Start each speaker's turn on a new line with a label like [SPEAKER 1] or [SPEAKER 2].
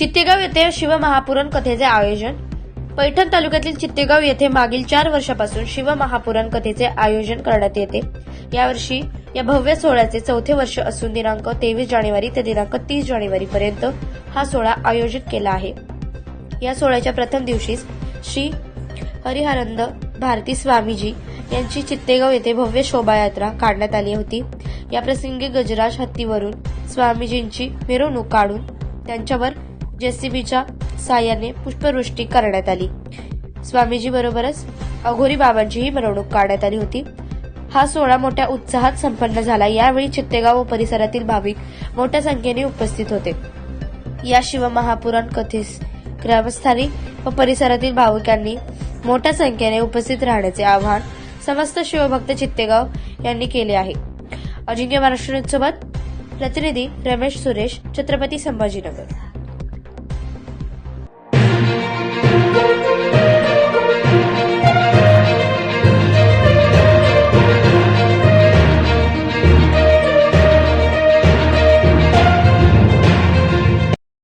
[SPEAKER 1] चित्तेगाव येथे शिवमहापुरण कथेचे आयोजन. पैठण तालुक्यातील चित्तेगाव येथे मागील चार वर्षापासून शिवमहापुरण कथेचे आयोजन करण्यात येते. यावर्षी या भव्य सोहळ्याचे चौथे वर्ष असून दिनांक तेवीस जानेवारी ते दिनांक तीस जानेवारी पर्यंत हा सोहळा आयोजित केला आहे. या सोहळ्याच्या प्रथम दिवशीच श्री हरिहरंद भारती स्वामीजी यांची चित्तेगाव येथे भव्य शोभायात्रा काढण्यात आली होती. या प्रसंगी गजराज हत्तीवरून स्वामीजींची मिरवणूक काढून त्यांच्यावर जेसीबीच्या साह्याने पुष्पवृष्टी करण्यात आली. स्वामीजी बरोबरच अघोरी बाबांचीही मिरवणूक काढण्यात आली होती. हा सोहळा मोठ्या उत्साहात संपन्न झाला. यावेळी चित्तेगाव व परिसरातील भाविक मोठ्या संख्येने उपस्थित होते. या शिवमहापुराण कथेस ग्रामस्थानी व परिसरातील भाविकांनी मोठ्या संख्येने उपस्थित राहण्याचे आवाहन समस्त शिवभक्त चित्तेगाव यांनी केले आहे. अजिंक्य महाराष्ट्र सोबत प्रतिनिधी रमेश सुरेश छत्रपती संभाजीनगर.